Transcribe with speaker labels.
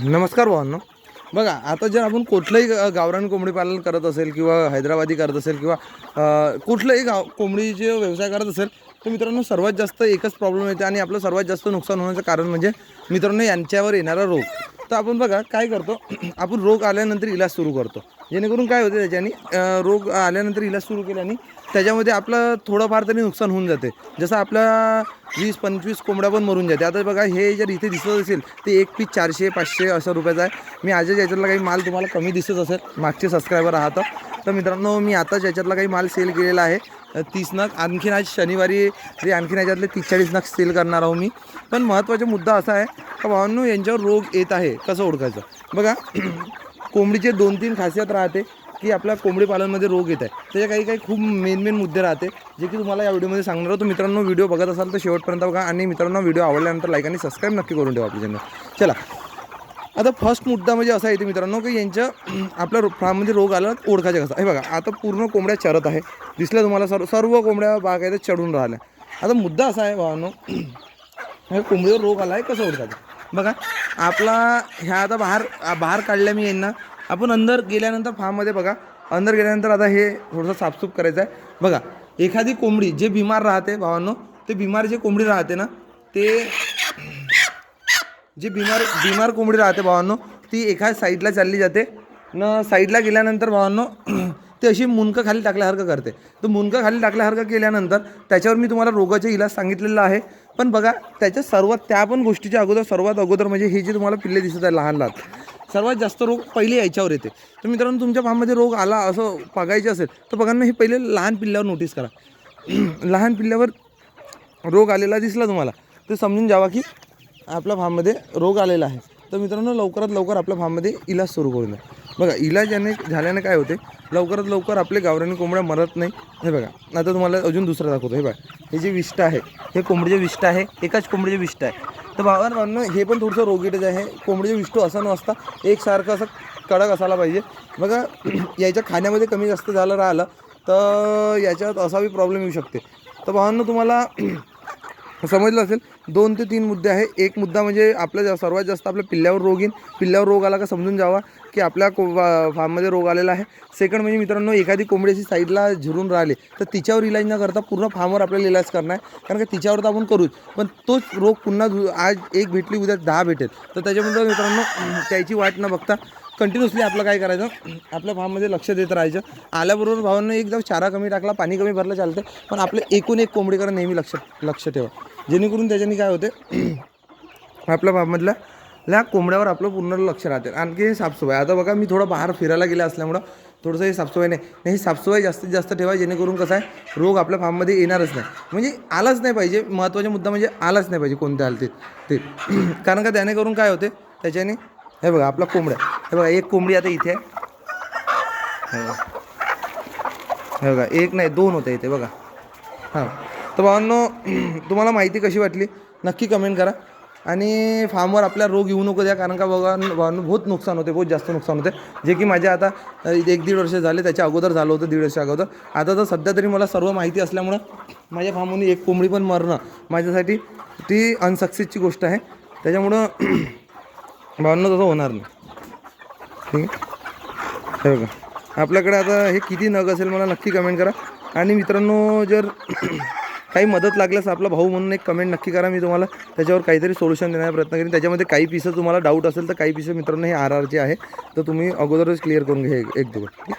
Speaker 1: नमस्कार भावांनो. बघा आता जर आपण कुठलंही गावरान कोंबडी पालन करत असेल किंवा हैदराबादी करत असेल किंवा कुठलंही गाव कोंबडीचे व्यवसाय करत असेल तर मित्रांनो सर्वात जास्त एकच प्रॉब्लेम येते आणि आपलं सर्वात जास्त नुकसान होण्याचं कारण म्हणजे मित्रांनो यांच्यावर येणारा रोग. तर आपण बघा काय करतो? आपण रोग आल्यानंतर इलाज सुरू करतो. जेणेकरून काय होते त्याच्याने रोग आल्यानंतर इलाज सुरू केल्याने त्याच्यामध्ये आपलं थोडंफार तरी नुकसान होऊन जाते. जसं आपला वीस पंचवीस कोंबड्या पण मरून जाते. आता बघा हे जर इथे दिसत असेल ते एक पीस चारशे पाचशे असं रुपयाचा आहे. मी आजच याच्यातला काही माल तुम्हाला कमी दिसत असेल मागचे सबस्क्रायबर आहात. तर मित्रांनो मी आताच याच्यातला काही माल सेल केलेला आहे. तीस नग. आणखीन आज शनिवारी जे आणखीन याच्यातले तीस चाळीस नग सेल करणार आहो मी. पण महत्त्वाचा मुद्दा असा आहे का भावांनो यांच्यावर रोग येत आहे. कसं ओळखायचं? बघा कोंबडीचे दोन तीन खासियत राहते की आपल्या कोंबडी पालनमध्ये रोग येत आहे. त्याचे काही काही खूप मेन मेन मुद्दे राहते जे की तुम्हाला या व्हिडिओमध्ये सांगणार आहोत. मित्रांनो व्हिडिओ बघत असाल तर शेवटपर्यंत बघा. आणि मित्रांनो व्हिडिओ आवडल्यानंतर लाईक आणि सबस्क्राईब नक्की करून ठेवा आपल्या चॅनल चला. आता फर्स्ट मुद्दा म्हणजे असा येते मित्रांनो की यांच्या आपल्या रो- फार्ममध्ये रोग आला ओळखायचा कसा? हे बघा आता पूर्ण कोंबड्या चरत आहे. दिसल्या तुम्हाला सर्व सर्व कोंबड्या बागायत चढून राहिल्या. आता मुद्दा असा आहे भावानो हे कोंबडीवर रोग आला आहे कसं ओळखायचं? बघा आपला ह्या आता बाहेर बाहेर काढल्या मी यांना. आपण अंदर गेल्यानंतर फार्ममध्ये बघा अंदर गेल्यानंतर आता हे थोडंसं साफसूफ करायचं आहे. बघा एखादी कोंबडी जे बिमार राहते भावांनो ते बिमार जे कोंबडी राहते ना ते जी बिमार बिमार कोंबडी राहते भावांनो ती एका साईडला चालली जाते. न साईडला गेल्यानंतर भावांनो ते अशी मुनकं खाली टाकल्यासारखं करते. तर मुनकं खाली टाकल्यासारखं केल्यानंतर त्याच्यावर मी तुम्हाला रोगाचे इलाज सांगितलेला आहे. पण बघा त्याच्या सर्वात त्या पण गोष्टीच्या अगोदर सर्वात अगोदर म्हणजे हे जे तुम्हाला पिल्ले दिसत आहे लहान लहान सर्वात जास्त रोग पहिले याच्यावर येते. तर मित्रांनो तुमच्या फार्ममध्ये रोग आला असं बघायचे असेल तर बघांना हे पहिले लहान पिल्ल्यावर नोटीस करा. लहान पिल्ल्यावर रोग आलेला दिसला तुम्हाला तर समजून जावा की आपल्या फार्ममध्ये रोग आलेला आहे. तर मित्रांनो लवकरात लवकर आपल्या फार्ममध्ये इलाज सुरू करून द्या. बघा इलाज याने झाल्याने काय होते? लवकरात लवकर आपले गावरानी कोंबड्या मरत नाही. हे बघा आता तुम्हाला अजून दुसरं दाखवतो. हे बघा हे जे विष्ट आहे हे कोंबडीचे विष्ट आहे एकाच कोंबडीचे विष्ट आहे. तर भावा हे पण थोडंसं रोगीटच आहे. कोंबडीचे विष्टू असं नसता एकसारखं असं कडक असायला पाहिजे. बघा याच्या खाण्यामध्ये कमी जास्त झालं राहिलं तर याच्यात असा बी प्रॉब्लेम येऊ शकते. तर भावांनो तुम्हाला समजलं असेल दोन ते तीन मुद्दे आहे. एक मुद्दा म्हणजे आपल्या जा- सर्वात जास्त आपल्या पिल्ल्यावर रोग येईन पिल्ल्यावर रोग आला का समजून जावा की आपल्या को वा- फार्ममध्ये रोग आलेला आहे. सेकंड म्हणजे मित्रांनो एखादी कोंबडी अशी साईडला झिरून राहिले तर तिच्यावर इलाज न करता पूर्ण फार्मवर आपल्याला इलाज करणार आहे. कारण की तिच्यावर तर आपण करूच पण तोच रोग पुन्हा आज एक भेटली उद्या दहा भेटेल. तर त्याच्यामुळे मित्रांनो त्याची वाट न बघता कंटिन्युअसली आपलं काय करायचं? आपल्या फार्ममध्ये लक्ष देत राहायचं. आल्याबरोबर भावांना एकदा चारा कमी टाकला पाणी कमी भरलं चालतं पण आपलं एकूण एक कोंबडीकडे नेहमी लक्ष लक्ष ठेवा. जेणेकरून त्याच्याने काय होते आपल्या फार्ममधल्या ल्या कोंबड्यावर आपलं पूर्ण लक्ष राहते आणखी हे साफसफाई. आता बघा मी थोडं बाहेर फिरायला गेलं असल्यामुळं थोडंसं हे साफसफाई नाही. नाही ही साफसफाई जास्तीत जास्त ठेवा जेणेकरून कसं आहे रोग आपल्या फार्ममध्ये येणारच नाही. म्हणजे आलाच नाही पाहिजे. महत्त्वाचा मुद्दा म्हणजे आलाच नाही पाहिजे कोणत्या हालतीत ते. कारण का त्याने करून काय होते त्याच्याने हे बघा आपला कोंबड्या हे बघा एक कोंबडी आता इथे आहे. हे बघा. एक नाही दोन होते इथे बघा. हां. तर भावांनो तुम्हाला माहिती कशी वाटली? नक्की कमेंट करा. आणि फार्मवर आपल्या रोग येऊ नको द्या कारण का बघा भावांनो बहुत नुकसान होते बहुत जास्त नुकसान होते. जे की माझ्या आता एक दीड वर्ष झाले त्याच्या अगोदर झालं होतं दीड वर्ष अगोदर. आता तर सध्या तरी मला सर्व माहिती असल्यामुळं माझ्या फार्मवरून एक कोंबडी पण मरणं माझ्यासाठी ती अनसक्सेसची गोष्ट आहे. त्याच्यामुळं भावांनो तसं होणार नाही. ठीक आहे? हे बघा. आपल्याकडे आता हे किती नग असेल मला नक्की कमेंट करा. आणि मित्रांनो जर काही मदत लागल्यास आपला भाऊ म्हणून एक कमेंट नक्की करा मी तुम्हाला. त्याच्यावर काहीतरी सोल्युशन देण्याचा प्रयत्न करेन. त्याच्यामध्ये काही पिसं तुम्हाला डाऊट असेल तर काही पिसं मित्रांनो हे आर आरचे आहे. तर तुम्ही अगोदरच क्लिअर करून घ्या एक- एक दोघं. ठीक